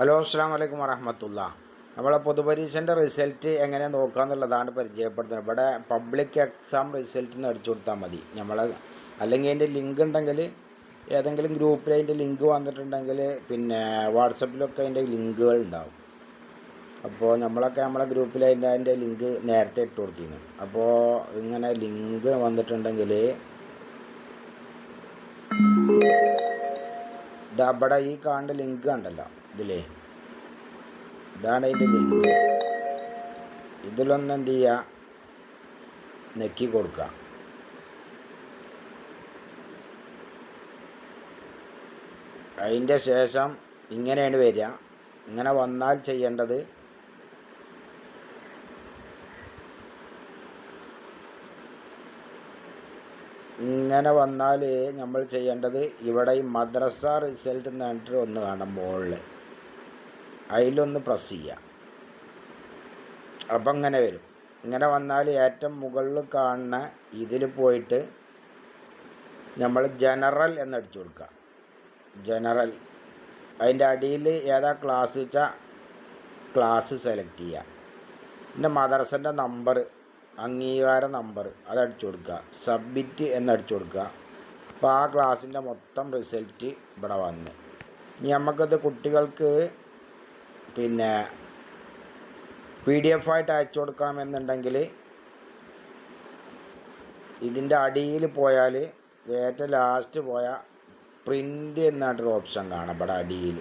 Hello അസ്സാം വലൈക്കും വറഹമത്തുള്ള. നമ്മളെ പൊതുപരീക്ഷന്റെ റിസൾട്ട് എങ്ങനെ നോക്കുക എന്നുള്ളതാണ് പരിചയപ്പെടുത്തുന്നത്. ഇവിടെ പബ്ലിക് എക്സാം റിസൾട്ട് അടിച്ചു കൊടുത്താൽ മതി. നമ്മൾ അല്ലെങ്കിൽ അതിന്റെ ലിങ്ക് ഉണ്ടെങ്കിൽ ഏതെങ്കിലും ഗ്രൂപ്പിൽ അതിന്റെ ലിങ്ക് വന്നിട്ടുണ്ടെങ്കിൽ പിന്നെ വാട്സപ്പിലൊക്കെ അതിന്റെ ലിങ്കുകൾ ഉണ്ടാവും. അപ്പോൾ നമ്മളൊക്കെ നമ്മളെ ഗ്രൂപ്പിൽ അതിന്റെ അതിന്റെ ലിങ്ക് നേരത്തെ ഇട്ട് കൊടുത്തിരുന്നു. അപ്പോൾ ഇങ്ങനെ ലിങ്ക് വന്നിട്ടുണ്ടെങ്കിൽ ഇതാ ഇവിടെ ഈ കാണുന്ന ലിങ്ക് കണ്ടല്ലോ. ഇതിലേ. ഇതാണ് അതിന്റെ ലിങ്ക് ഇതിലൊന്ന് എന്ത് ചെയ്യുക നെക്കി കൊടുക്കുക അതിന്റെ ശേഷം ഇങ്ങനെയാണ് വരിക. ഇങ്ങനെ വന്നാൽ ചെയ്യേണ്ടത് ഇങ്ങനെ വന്നാൽ നമ്മൾ ചെയ്യേണ്ടത് ഇവിടെ ഈ മദ്രസ റിസൾട്ട് എന്ന് പറഞ്ഞിട്ട് ഒന്ന് കാണാം മുകളിൽ അതിലൊന്ന് പ്രസ് ചെയ്യുക അപ്പം ഇങ്ങനെ വരും. ഇങ്ങനെ വന്നാൽ ഏറ്റവും മുകളിൽ കാണുന്ന ഇതിൽ പോയിട്ട് നമ്മൾ ജനറൽ എന്നടിച്ചു കൊടുക്കുക ജനറൽ അതിന്റെ അടിയിൽ ഏതാ ക്ലാസ് വെച്ചാൽ ക്ലാസ് സെലക്ട് ചെയ്യുക പിന്നെ മദർസന്റെ നമ്പർ അംഗീകാര നമ്പർ അതടിച്ചു കൊടുക്കുക സബ്മിറ്റ് എന്നടിച്ചു കൊടുക്കുക അപ്പോൾ ആ ക്ലാസ്സിന്റെ മൊത്തം റിസൾട്ട് ഇവിടെ വന്ന്. ഇനി നമുക്കത് കുട്ടികൾക്ക് പിന്നെ പി ഡി എഫ് ആയിട്ട് അയച്ചു കൊടുക്കണമെന്നുണ്ടെങ്കിൽ ഇതിന്റെ അടിയിൽ പോയാൽ ഏറ്റവും ലാസ്റ്റ് പോയ പ്രിന്റ് എന്നായിട്ടൊരു ഓപ്ഷൻ കാണാം ഇവിടെ അടിയിൽ.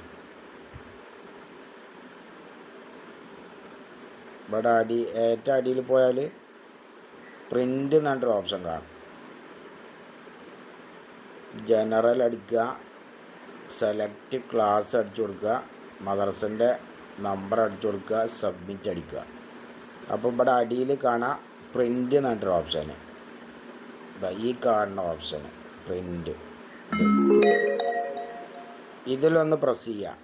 ഇവിടെ അടി ഏറ്റവും അടിയിൽ പോയാൽ പ്രിന്റ് എന്നിട്ടൊരു ഓപ്ഷൻ കാണും. ജനറൽ അടിക്കുക സെലക്ട് ക്ലാസ് അടിച്ചു കൊടുക്കുക മദർസന്റെ നമ്പർ അടിച്ചു കൊടുക്കുക സബ്മിറ്റ് അടിക്കുക. അപ്പോൾ ഇവിടെ അടിയിൽ കാണാം പ്രിന്റ് എന്നിട്ടൊരു ഓപ്ഷന് ഈ കാണുന്ന ഓപ്ഷന് പ്രിന്റ് ഇതിലൊന്ന് പ്രസ് ചെയ്യാം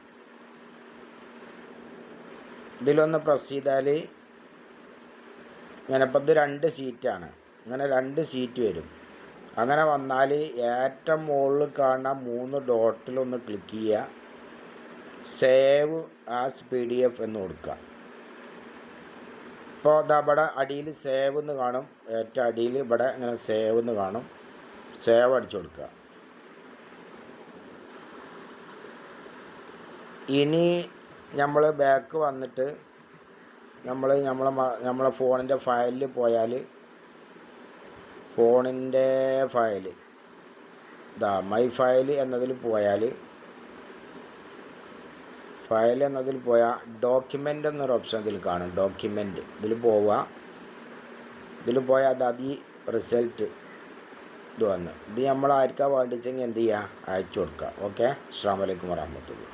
ഇതിലൊന്ന് പ്രസ് ചെയ്താൽ ഇപ്പം ഇത് രണ്ട് സീറ്റാണ് അങ്ങനെ രണ്ട് സീറ്റ് വരും. അങ്ങനെ വന്നാൽ ഏറ്റവും മുകളിൽ കാണുന്ന മൂന്ന് ഡോട്ടിലൊന്ന് ക്ലിക്ക് ചെയ്യുക. Save as P D F എന്ന് കൊടുക്കുക. ഇപ്പോൾ ഇവിടെ അടിയിൽ സേവ് എന്ന് കാണും. ഏറ്റവും അടിയിൽ ഇവിടെ ഇങ്ങനെ സേവ് എന്ന് കാണും. സേവ് അടിച്ചു കൊടുക്കുക. ഇനി നമ്മൾ ബാക്ക് വന്നിട്ട് നമ്മൾ നമ്മളെ നമ്മളെ ഫോണിന്റെ ഫയലിൽ പോയാൽ ഫോണിന്റെ ഫയൽ ഇതാ മൈ ഫയൽ എന്നതിൽ പോയാൽ ഫയൽ എന്നതിൽ പോയാൽ ഡോക്യുമെന്റ് എന്നൊരു ഓപ്ഷൻ ഇതിൽ കാണും. ഡോക്യുമെന്റ് ഇതിൽ പോവുക ഇതിൽ പോയാൽ അത് അതി റിസൾട്ട് ഇത് വന്ന്. ഇത് നമ്മൾ ആർക്കാ വേണ്ടിച്ചെങ്കിൽ എന്ത് ചെയ്യുക അയച്ചു കൊടുക്കുക ഓക്കെ അസ്സാം വലൈക്കും വരഹമത്തുള്ള